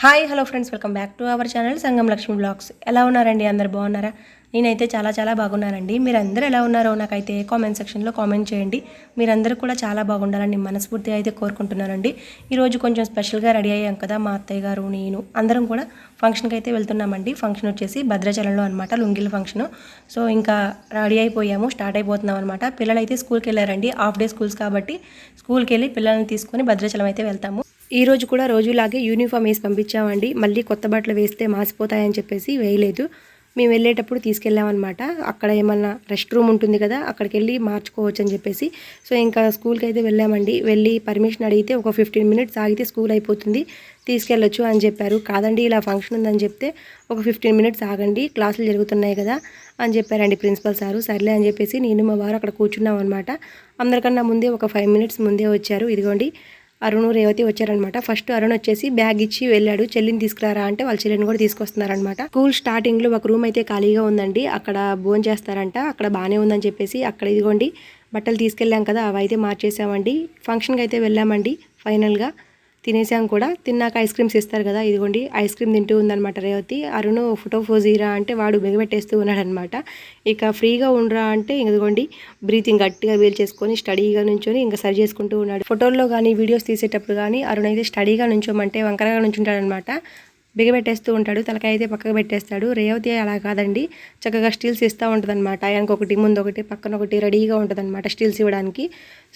Hi hello friends welcome back to our channel Sangam Lakshmi blogs. ఎలా ఉన్నారండి? అందరు బాగున్నారా? నేనైతే చాలా చాలా బాగున్నానండి. మీరందరూ ఎలా ఉన్నారో నాకైతే కామెంట్ సెక్షన్లో కామెంట్ చేయండి. మీరందరూ కూడా చాలా బాగుండాలని మనస్ఫూర్తిగా అయితే కోరుకుంటున్నానండి. ఈరోజు కొంచెం స్పెషల్గా రెడీ అయ్యాం కదా మా అత్తయ్య గారు నేను అందరం కూడా ఫంక్షన్కి అయితే వెళ్తున్నామండి. ఫంక్షన్ వచ్చేసి భద్రాచలంలో అనమాట లుంగిల ఫంక్షన్ సో ఇంకా రెడీ అయిపోయాము స్టార్ట్ అయిపోతున్నాం అనమాట పిల్లలు అయితే స్కూల్కి వెళ్ళారండి. హాఫ్ డే స్కూల్స్ కాబట్టి స్కూల్కి వెళ్ళి పిల్లల్ని తీసుకొని భద్రాచలం అయితే వెళ్తాము. ఈరోజు కూడా రోజులాగే యూనిఫామ్ వేసి పంపించామండి. మళ్ళీ కొత్త బట్టలు వేస్తే మాసిపోతాయని చెప్పేసి వేయలేదు. మేము వెళ్ళేటప్పుడు తీసుకెళ్ళామన్నమాట. అక్కడ ఏమన్నా రెస్ట్ రూమ్ ఉంటుంది కదా అక్కడికి వెళ్ళి మార్చుకోవచ్చు అని చెప్పేసి. సో ఇంకా స్కూల్కి అయితే వెళ్ళామండి. వెళ్ళి పర్మిషన్ అడిగితే ఒక ఫిఫ్టీన్ మినిట్స్ ఆగితే స్కూల్ అయిపోతుంది. తీసుకెళ్ళొచ్చు అని చెప్పారు. కాదండి ఇలా ఫంక్షన్ ఉందని చెప్తే ఒక ఫిఫ్టీన్ మినిట్స్ ఆగండి క్లాసులు జరుగుతున్నాయి కదా అని చెప్పారండి ప్రిన్సిపల్ సారు. సర్లే అని చెప్పేసి నేను మా వారు అక్కడ కూర్చున్నాం అనమాట అందరికన్నా ముందే ఒక ఫైవ్ మినిట్స్ ముందే వచ్చారు. ఇదిగోండి అరుణ్ రేవతి వచ్చారనమాట ఫస్ట్ అరుణ్ వచ్చేసి బ్యాగ్ ఇచ్చి వెళ్ళాడు. చెల్లిని తీసుకురారా అంటే వాళ్ళ చెల్లిని కూడా తీసుకొస్తున్నారనమాట స్కూల్ స్టార్టింగ్లో ఒక రూమ్ అయితే ఖాళీగా ఉందండి. అక్కడ భోజనం చేస్తారంట. అక్కడ బాగానే ఉందని చెప్పేసి అక్కడ ఇదిగోండి బట్టలు తీసుకెళ్ళాం కదా అవి అయితే మార్చేసామండి. ఫంక్షన్కి అయితే వెళ్ళామండి ఫైనల్గా. తినేసాం కూడా. తిన్నాక ఐస్ క్రీమ్స్ ఇస్తారు కదా ఇదిగోండి ఐస్ క్రీమ్ తింటూ ఉందన్నమాట రేవతి. అరుణ్ ఫోటో ఫోజీరా అంటే వాడు బిగబెట్టేస్తూ ఉన్నాడనమాట ఇక ఫ్రీగా ఉండరా అంటే ఇదిగోండి బ్రీతింగ్ గట్టిగా వీల్ చేసుకొని స్టడీగా నుంచొని ఇంకా సరి చేసుకుంటూ ఉన్నాడు. ఫోటోల్లో కానీ వీడియోస్ తీసేటప్పుడు కానీ అరుణ్ అయితే స్టడీగా నుంచోమంటే వంకరగా నుంచుంటాడనమాట బిగబెట్టేస్తూ ఉంటాడు తలకాయ అయితే పక్కకు పెట్టేస్తాడు. రేవతి అలా కాదండి. చక్కగా స్టీల్స్ ఇస్తూ ఉంటుంది అనమాట ఆయనకు ఒకటి ముందు ఒకటి పక్కన ఒకటి రెడీగా ఉంటుంది అనమాట స్టీల్స్ ఇవ్వడానికి.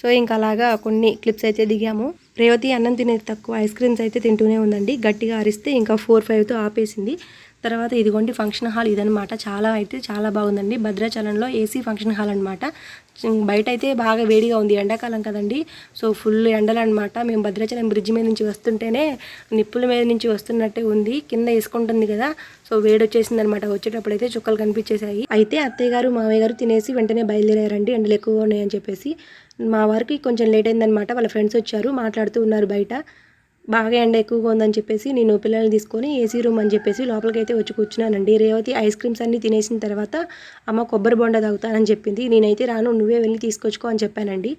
సో ఇంకా అలాగా కొన్ని క్లిప్స్ అయితే దిగాము. రేవతి అన్నం తినేది తక్కువ ఐస్ క్రీమ్స్ అయితే తింటూనే ఉందండి. గట్టిగా అరిస్తే ఇంకా ఫోర్ ఫైవ్తో ఆపేసింది. తర్వాత ఇదిగోండి ఫంక్షన్ హాల్ ఇదనమాట చాలా అయితే చాలా బాగుందండి. భద్రాచలంలో ఏసీ ఫంక్షన్ హాల్ అనమాట బయట అయితే బాగా వేడిగా ఉంది. ఎండాకాలం కదండి. సో ఫుల్ ఎండలు అనమాట మేము భద్రాచలం బ్రిడ్జ్ మీద నుంచి వస్తుంటేనే నిప్పుల మీద నుంచి వస్తున్నట్టే ఉంది. కింద వేసుకుంటుంది కదా. సో వేడి వచ్చేసింది అనమాట వచ్చేటప్పుడు అయితే చుక్కలు కనిపించేసాయి అయితే అత్తయ్య గారు మామయ్య గారు తినేసి వెంటనే బయలుదేరారండి. ఎండలు ఎక్కువ ఉన్నాయని చెప్పేసి. మా వారికి కొంచెం లేట్ అయిందనమాట వాళ్ళ ఫ్రెండ్స్ వచ్చారు మాట్లాడుతూ ఉన్నారు బయట. బాగా ఎండ ఎక్కువగా ఉందని చెప్పేసి నేను పిల్లల్ని తీసుకొని ఏసీ రూమ్ అని చెప్పేసి లోపలికి అయితే వచ్చి కూర్చున్నానండి. రేవతి ఐస్ క్రీమ్స్ అన్నీ తినేసిన తర్వాత అమ్మ కొబ్బరి బొండ తాగుతానని చెప్పింది. నేనైతే రాను నువ్వే వెళ్ళి తీసుకొచ్చుకో అని చెప్పానండి.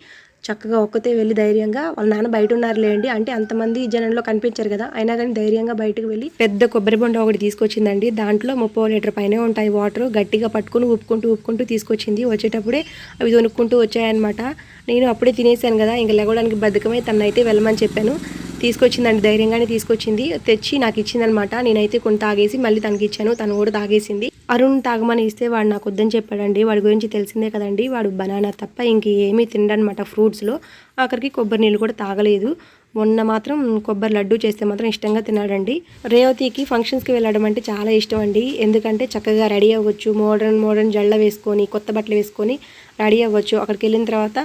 చక్కగా ఒక్కతే వెళ్ళి ధైర్యంగా వాళ్ళ నాన్న బయట ఉన్నారులేండి అంటే అంతమంది జనంలో కనిపించారు కదా. అయినా కానీ ధైర్యంగా బయటకు వెళ్ళి పెద్ద కొబ్బరి బొండ ఒకటి తీసుకొచ్చిందండి. దాంట్లో ముప్పై లీటర్ పైనే ఉంటాయి వాటర్. గట్టిగా పట్టుకుని ఉప్పుకుంటూ ఉప్పుకుంటూ తీసుకొచ్చింది. వచ్చేటప్పుడే అవి దొనుక్కుంటూ వచ్చాయన్నమాట. నేను అప్పుడే తినేసాను కదా. ఇంకా లేవడానికి బద్ధకమై తనైతే వెళ్ళమని చెప్పాను. తీసుకొచ్చిందండి. ధైర్యంగానే తీసుకొచ్చింది. తెచ్చి నాకు ఇచ్చిందనమాట నేనైతే కొన్ని తాగేసి మళ్ళీ తనకి ఇచ్చాను తను కూడా తాగేసింది. అరుణ్ తాగమని ఇస్తే వాడు నాకు వద్దని చెప్పాడండి. వాడి గురించి తెలిసిందే కదండి. వాడు బనానా తప్ప ఇంకేమీ తినడనమాట ఫ్రూట్స్లో. ఆఖరికి కొబ్బరి నీళ్ళు కూడా తాగలేదు. మొన్న మాత్రం కొబ్బరి లడ్డు చేస్తే మాత్రం ఇష్టంగా తిన్నాడండి. రేవతికి ఫంక్షన్స్కి వెళ్ళడం అంటే చాలా ఇష్టం అండి. ఎందుకంటే చక్కగా రెడీ అవ్వచ్చు. మోడర్న్ మోడర్న్ జళ్ళ వేసుకొని కొత్త బట్టలు వేసుకొని రెడీ అవ్వచ్చు. అక్కడికి వెళ్ళిన తర్వాత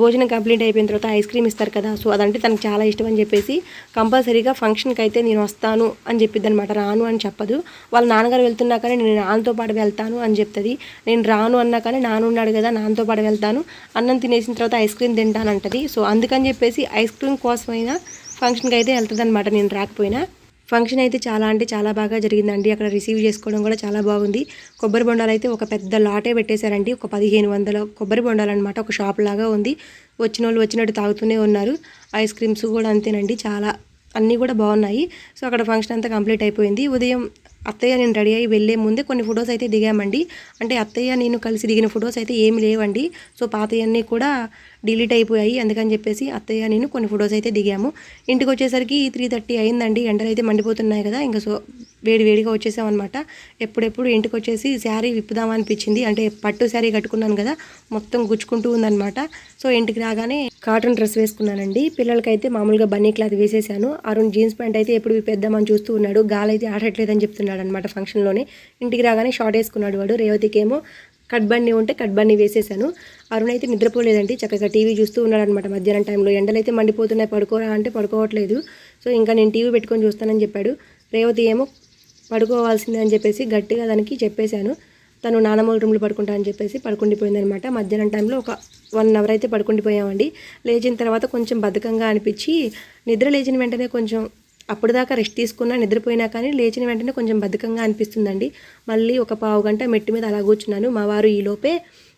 భోజనం కంప్లీట్ అయిపోయిన తర్వాత ఐస్ క్రీమ్ ఇస్తారు కదా. సో అదంటే తనకు చాలా ఇష్టం అని చెప్పేసి కంపల్సరీగా ఫంక్షన్కి అయితే నేను వస్తాను అని చెప్పిద్ది అనమాట రాను అని చెప్పదు. వాళ్ళ నాన్నగారు వెళ్తున్నా కానీ నేను నాన్నతో పాటు వెళ్తాను అని చెప్తుంది. నేను రాను అన్నా కానీ నాన్న ఉన్నాడు కదా నాన్నతో పాటు వెళ్తాను. అన్నం తినేసిన తర్వాత ఐస్ క్రీమ్ తింటానంటది సో అందుకని చెప్పేసి ఐస్ క్రీమ్ కోసమైనా ఫంక్షన్కి అయితే వెళ్తుంది అనమాట నేను రాకపోయినా. ఫంక్షన్ అయితే చాలా అంటే చాలా బాగా జరిగిందండి. అక్కడ రిసీవ్ చేసుకోవడం కూడా చాలా బాగుంది. కొబ్బరి బొండాలు అయితే ఒక పెద్ద లాటే పెట్టేశారండి. ఒక పదిహేను వందల కొబ్బరి బొండాలు అనమాట ఒక షాప్ లాగా ఉంది. వచ్చిన వాళ్ళు వచ్చినట్టు తాగుతూనే ఉన్నారు. ఐస్ క్రీమ్స్ కూడా అంతేనండి. చాలా అన్నీ కూడా బాగున్నాయి. సో అక్కడ ఫంక్షన్ అంతా కంప్లీట్ అయిపోయింది. ఉదయం అత్తయ్య నేను రెడీ అయ్యి వెళ్ళే ముందే కొన్ని ఫొటోస్ అయితే దిగామండి. అంటే అత్తయ్య నేను కలిసి దిగిన ఫొటోస్ అయితే ఏమి లేవండి. సో పాతయన్నీ కూడా డిలీట్ అయిపోయాయి. అందుకని చెప్పేసి అత్తయ్య నేను కొన్ని ఫొటోస్ అయితే దిగాము. ఇంటికి వచ్చేసరికి త్రీ థర్టీ అయిందండి. ఎండలు అయితే మండిపోతున్నాయి కదా ఇంకా సో వేడి వేడిగా వచ్చేసామన్నమాట ఎప్పుడెప్పుడు ఇంటికి వచ్చేసి శారీ విప్పుదామనిపించింది అంటే పట్టు శారీ కట్టుకున్నాను కదా మొత్తం గుచ్చుకుంటూ ఉందన్నమాట. సో ఇంటికి రాగానే కాటన్ డ్రెస్ వేసుకున్నానండి. పిల్లలకైతే మామూలుగా బన్నీ క్లాత్ వేసేసాను. అరుణ్ జీన్స్ ప్యాంట్ అయితే ఎప్పుడు విప్పేద్దామని చూస్తూ ఉన్నాడు. గాలి అయితే ఆడట్లేదని చెప్తున్నాడు అనమాట ఫంక్షన్లోనే. ఇంటికి రాగానే షార్ట్ వేసుకున్నాడు వాడు. రేవతికేమో ఏమో కట్ ఉంటే కట్ బండి వేసేసాను. అరుణ్ అయితే నిద్రపోలేదండి. చక్కగా టీవీ చూస్తూ ఉన్నాడు అనమాట మధ్యాహ్నం టైంలో. ఎండలు అయితే మండిపోతున్నాయి. పడుకోరా అంటే పడుకోవట్లేదు. సో ఇంకా నేను టీవీ పెట్టుకొని చూస్తానని చెప్పాడు. రేవతి ఏమో పడుకోవాల్సిందే అని చెప్పేసి గట్టిగా దానికి చెప్పేశాను. తను నానమ్మల రూమ్లో పడుకుంటా అని చెప్పేసి పడుకుండిపోయింది అనమాట మధ్యాహ్నం టైంలో ఒక వన్ అవర్ అయితే పడుకుండిపోయామండి. లేచిన తర్వాత కొంచెం బద్ధకంగా అనిపించి నిద్ర లేచిన వెంటనే కొంచెం అప్పుడు దాకా రెస్ట్ తీసుకున్నా నిద్రపోయినా కానీ లేచిన వెంటనే కొంచెం బద్ధకంగా అనిపిస్తుందండి. మళ్ళీ ఒక పావు గంట మెట్టు మీద అలా కూర్చున్నాను. మా వారు ఈలోపే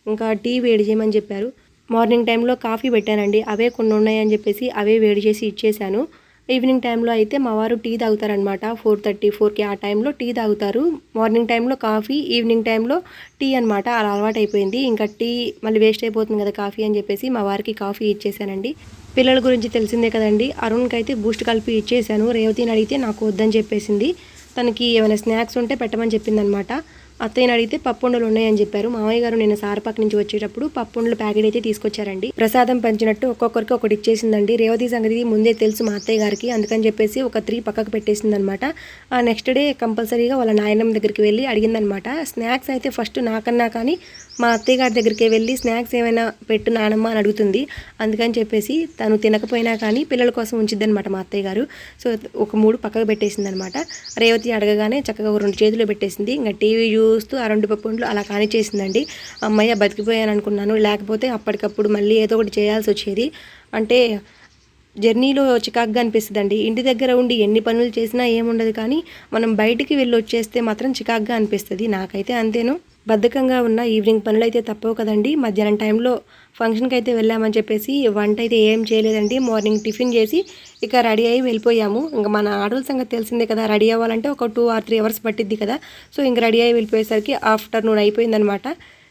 ఇంకా టీ వేడి చేయమని చెప్పారు. మార్నింగ్ టైంలో కాఫీ పెట్టానండి. అవే కొన్ని ఉన్నాయని చెప్పేసి అవే వేడి చేసి ఇచ్చేసాను ఈవినింగ్ టైంలో అయితే మా వారు టీ తాగుతారనమాట ఫోర్ థర్టీ ఫోర్కి ఆ టైంలో టీ తాగుతారు. మార్నింగ్ టైంలో కాఫీ ఈవినింగ్ టైంలో టీ అనమాట అలా అలవాటు అయిపోయింది ఇంకా టీ మళ్ళీ వేస్ట్ అయిపోతుంది కదా కాఫీ అని చెప్పేసి మా వారికి కాఫీ ఇచ్చేసానండి పిల్లల గురించి తెలిసిందే కదండి. అరుణ్కి అయితే బూస్ట్ కలిపి ఇచ్చేసాను రేవతిని అడిగితే నాకు వద్దని చెప్పేసింది. తనకి ఏమైనా స్నాక్స్ ఉంటే పెట్టమని చెప్పిందనమాట. అత్తయ్యని అడిగితే పప్పుండలు ఉన్నాయని చెప్పారు. మామయ్య గారు నేను సారపాక నుంచి వచ్చేటప్పుడు పప్పుండలు ప్యాకెట్ అయితే తీసుకొచ్చారండి. ప్రసాదం పంచినట్టు ఒక్కొక్కరికి ఒకటి ఇచ్చేసిందండి. రేవతి సంగతి ముందే తెలుసు మా అత్తయ్య గారికి. అందుకని చెప్పేసి ఒక త్రీ పక్కకు పెట్టేసిందనమాట. ఆ నెక్స్ట్ డే కంపల్సరీగా వాళ్ళ నాయనమ్మ దగ్గరికి వెళ్ళి అడిగిందనమాట. స్నాక్స్ అయితే ఫస్ట్ నాకన్నా కానీ మా అత్తయ్య గారి దగ్గరికి వెళ్ళి స్నాక్స్ ఏమైనా పెట్టు నానమ్మ అని అడుగుతుంది. అందుకని చెప్పేసి తను తినకపోయినా కానీ పిల్లల కోసం ఉంచిద్దనమాట మా అత్తయ్య గారు. సో ఒక మూడు పక్కకు పెట్టేసింది అనమాట రేవతి అడగగానే చక్కగా రెండు చేతిలో పెట్టేసింది. ఇంకా టీవీ చూస్తూ ఆ రెండు పప్పుండ్లు అలా కానిచ్చేసిందండి అమ్మయ్య బతికిపోయాను అనుకున్నాను. లేకపోతే అప్పటికప్పుడు మళ్ళీ ఏదో ఒకటి చేయాల్సి వచ్చేది. అంటే జర్నీలో చికాగ్గా అనిపిస్తుందండి. ఇంటి దగ్గర ఉండి ఎన్ని పనులు చేసినా ఏముండదు కానీ మనం బయటికి వెళ్ళి వచ్చేస్తే మాత్రం చికాగ్గా అనిపిస్తుంది. నాకైతే అంతేను. బద్ధకంగా ఉన్న ఈవినింగ్ పనులు అయితే తప్పవు కదండి. మధ్యాహ్నం టైంలో ఫంక్షన్కి అయితే వెళ్ళామని చెప్పేసి వంట అయితే ఏం చేయలేదండి. మార్నింగ్ టిఫిన్ చేసి ఇక రెడీ అయ్యి వెళ్ళిపోయాము. ఇంకా మన ఆడవాళ్ళ సంగతి తెలిసిందే కదా రెడీ అవ్వాలంటే ఒక టూ ఆర్ త్రీ అవర్స్ పట్టిద్ది కదా. సో ఇంక రెడీ అయ్యి వెళ్ళిపోయేసరికి ఆఫ్టర్నూన్ అయిపోయిందనమాట.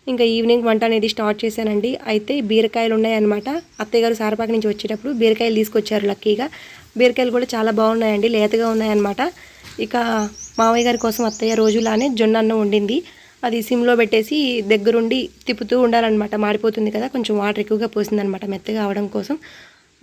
ఇంకా ఈవినింగ్ వంట అనేది స్టార్ట్ చేశానండి. అయితే బీరకాయలు ఉన్నాయన్నమాట అత్తయ్య గారు సారపాక నుంచి వచ్చేటప్పుడు బీరకాయలు తీసుకొచ్చారు లక్కీగా. బీరకాయలు కూడా చాలా బాగున్నాయండి లేతగా ఉన్నాయన్నమాట ఇక మావయ్య గారి కోసం అత్తయ్య రోజులానే జొన్న అన్నం వండింది. అది సిమ్లో పెట్టేసి దగ్గరుండి తిప్పుతూ ఉండాలన్నమాట. మాడిపోతుంది కదా కొంచెం వాటర్ ఎక్కువగా పోసిందనమాట మెత్తగా అవడం కోసం.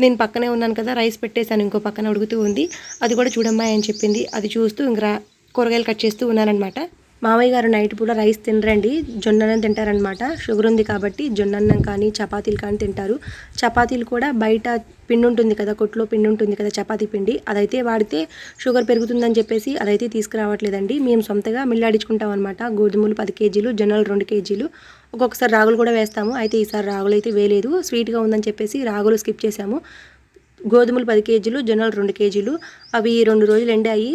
నేను పక్కనే ఉన్నాను కదా రైస్ పెట్టేశాను ఇంకో పక్కన ఉడుకుతూ ఉంది. అది కూడా చూడమ్మా అని చెప్పింది. అది చూస్తూ ఇంకా కూరగాయలు కట్ చేస్తూ ఉన్నానమాట మామయ్య గారు నైట్ పూట రైస్ తినరండి. జొన్నన్నం తింటారనమాట షుగర్ ఉంది కాబట్టి జొన్నన్నం కానీ చపాతీలు కానీ తింటారు. చపాతీలు కూడా బయట పిండి ఉంటుంది కదా కొట్లో పిండి ఉంటుంది కదా చపాతీ పిండి. అదైతే వాడితే షుగర్ పెరుగుతుందని చెప్పేసి అదైతే తీసుకురావట్లేదండి. మేము సొంతగా మిల్లాడించుకుంటాం అనమాట గోధుమలు పది కేజీలు జొన్నలు రెండు కేజీలు. ఒక్కొక్కసారి రాగులు కూడా వేస్తాము. అయితే ఈసారి రాగులు అయితే వేయలేదు. స్వీట్గా ఉందని చెప్పేసి రాగులు స్కిప్ చేసాము గోధుమలు పది కేజీలు జొన్నలు రెండు కేజీలు. అవి రెండు రోజులు ఎండాయి.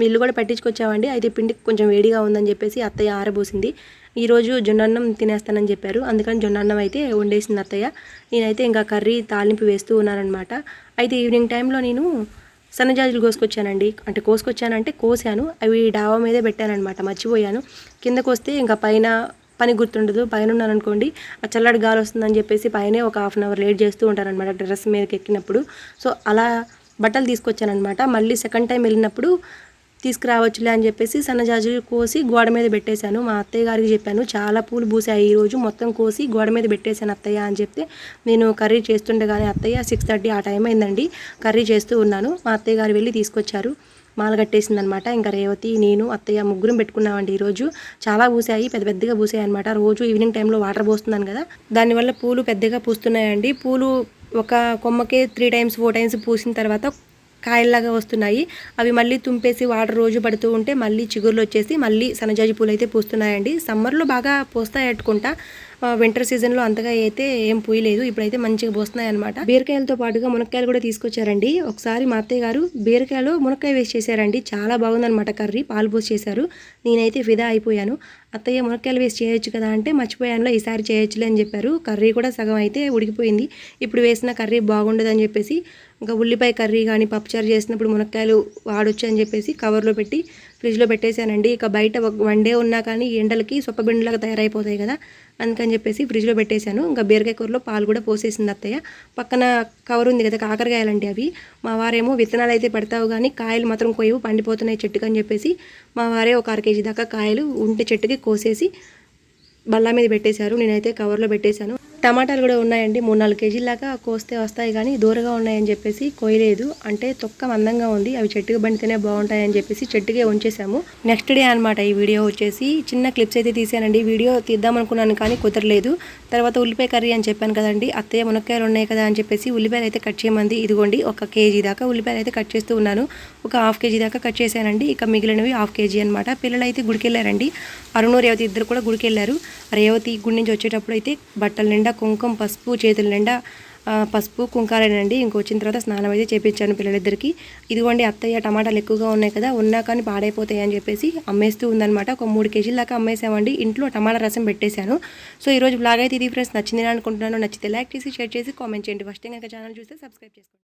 మిల్లు కూడా పట్టించుకొచ్చామండి. అయితే పిండి కొంచెం వేడిగా ఉందని చెప్పేసి అత్తయ్య ఆరబోసింది. ఈరోజు జొన్నన్నం తినేస్తానని చెప్పారు. అందుకని జొన్నన్నం అయితే వండేసింది అత్తయ్య. నేనైతే ఇంకా కర్రీ తాలింపు వేస్తూ ఉన్నానమాట అయితే ఈవినింగ్ టైంలో నేను సన్నజాజులు కోసుకొచ్చానండి. అంటే కోసుకొచ్చానంటే కోసాను. అవి డాబా మీదే పెట్టానమాట మర్చిపోయాను. కిందకు వస్తే ఇంకా పైన పని గుర్తుండదు. పైన ఉన్నాను అనుకోండి ఆ చల్లటి గాలి వస్తుందని చెప్పేసి పైనే ఒక హాఫ్ అన్ అవర్ లేట్ చేస్తూ ఉంటారనమాట డ్రెస్ మీదకి ఎక్కినప్పుడు. సో అలా బట్టలు తీసుకొచ్చానమాట మళ్ళీ సెకండ్ టైం వెళ్ళినప్పుడు తీసుకురావచ్చులే అని చెప్పేసి సన్నజాజులు కోసి గోడ మీద పెట్టేశాను. మా అత్తయ్య గారికి చెప్పాను చాలా పూలు పూసాయి ఈరోజు మొత్తం కోసి గోడ మీద పెట్టేశాను అత్తయ్య అని చెప్తే నేను కర్రీ చేస్తుండగానే అత్తయ్య సిక్స్ థర్టీ ఆ టైం అయిందండి కర్రీ చేస్తూ ఉన్నాను. మా అత్తయ్య గారు వెళ్ళి తీసుకొచ్చారు. మాల కట్టేసింది అనమాట ఇంకా రేవతి నేను అత్తయ్య ముగ్గురం పెట్టుకున్నామండి ఈరోజు చాలా పూసాయి పెద్ద పెద్దగా పూసాయి అనమాట రోజు ఈవినింగ్ టైంలో వాటర్ పోస్తున్నాను కదా. దానివల్ల పూలు పెద్దగా పూస్తున్నాయండి. పూలు ఒక కొమ్మకే త్రీ టైమ్స్ ఫోర్ టైమ్స్ పూసిన తర్వాత కాయల్లాగా వస్తున్నాయి. అవి మళ్ళీ తుంపేసి వాటర్ రోజు పడుతూ ఉంటే మళ్ళీ చిగురులు వచ్చేసి మళ్ళీ సన్నజాజి పూలు అయితే పూస్తున్నాయండి. సమ్మర్లో బాగా పూస్తాయి అట్టుకుంటా వింటర్ సీజన్లో అంతగా అయితే ఏం పూయలేదు. ఇప్పుడైతే మంచిగా పోస్తున్నాయి అనమాట బీరకాయలతో పాటుగా మునక్కాయలు కూడా తీసుకొచ్చారండి. ఒకసారి మా అత్తయ్య గారు బీరకాయలు మునక్కాయ వేసి చేశారండి. చాలా బాగుందనమాట కర్రీ. పాలు పోసి చేశారు. నేనైతే ఫిదా అయిపోయాను. అత్తయ్య మునక్కాయలు వేసి చేయొచ్చు కదా అంటే మర్చిపోయానులో ఈసారి చేయొచ్చులే అని చెప్పారు. కర్రీ కూడా సగం అయితే ఉడికిపోయింది. ఇప్పుడు వేసిన కర్రీ బాగుండదని చెప్పేసి ఇంకా ఉల్లిపాయ కర్రీ కానీ పప్పుచారు చేసినప్పుడు మునక్కాయలు వాడొచ్చు అని చెప్పేసి కవర్లో పెట్టి ఫ్రిడ్జ్లో పెట్టేశానండి. ఇక బయట వన్ డే ఉన్నా కానీ ఎండలకి సొప్పబిండులాగా తయారైపోతాయి కదా. అందుకని చెప్పేసి ఫ్రిడ్జ్లో పెట్టేశాను. ఇంకా బీరకాయ కూరలో పాలు కూడా పోసేసింది అత్తయ్య. పక్కన కవర్ ఉంది కదా కాకరకాయలండి అవి. మా వారేమో విత్తనాలు అయితే పెడతావు కానీ కాయలు మాత్రం కొయ్యవు పండిపోతున్నాయి చెట్టుకు అని చెప్పేసి మా వారే ఒక అర కేజీ దాకా కాయలు ఉంటే చెట్టుకి కోసేసి బల్లా మీద పెట్టేశారు. నేనైతే కవర్లో పెట్టేశాను. టమాటాలు కూడా ఉన్నాయండి. మూడు నాలుగు కేజీలాగా కోస్తే వస్తాయి కానీ దూరగా ఉన్నాయని చెప్పేసి కోయలేదు. అంటే తొక్క మందంగా ఉంది. అవి చెట్టుకు బండితేనే బాగుంటాయని చెప్పేసి చెట్టుకే ఉంచేసాము నెక్స్ట్ డే అనమాట ఈ వీడియో వచ్చేసి. చిన్న క్లిప్స్ అయితే తీసానండి వీడియో తీద్దాం అనుకున్నాను కానీ కుదరలేదు. తర్వాత ఉల్లిపాయ కర్రీ అని చెప్పాను కదండి. అత్తయ్య మునక్కాయలు ఉన్నాయి కదా అని చెప్పేసి ఉల్లిపాయలు అయితే కట్ చేయమంది. ఇదిగోండి ఒక కేజీ దాకా ఉల్లిపాయలు అయితే కట్ చేస్తూ ఉన్నాను. ఒక హాఫ్ కేజీ దాకా కట్ చేశానండి. ఇక మిగిలినవి హాఫ్ కేజీ అనమాట పిల్లలు అయితే గుడికెళ్ళారండి. అరుణూరు అరుణు రేవతి ఇద్దరు కూడా గుడికెళ్ళారు. రేవతి గుడి నుంచి వచ్చేటప్పుడు అయితే బట్టల నిండా కుంకుమ పసుపు చేతుల నిండా పసుపు కుంకాలేనండి. ఇంకొచ్చిన తర్వాత స్నానం అయితే చేపించాను పిల్లలిద్దరికి. ఇదిగోండి అత్తయ్య టమాటాలు ఎక్కువగా ఉన్నాయి కదా ఉన్నా కానీ పాడైపోతాయి అని చెప్పేసి అమ్మేస్తూ ఉందన్నమాట. ఒక మూడు కేజీల దాకా అమ్మేసామండి. ఇంట్లో టమాటా రసం పెట్టేశాను. సో ఈరోజు బ్లాగ్ అయితే ఇది ఫ్రెండ్స్. నచ్చింది అనుకుంటున్నాను. నచ్చితే లైక్ చేసి షేర్ చేసి కామెంట్ చేయండి. ఫస్ట్ ఇంకా కనుక ఛానల్ చూస్తే సబ్స్క్రైబ్ చేసుకోండి.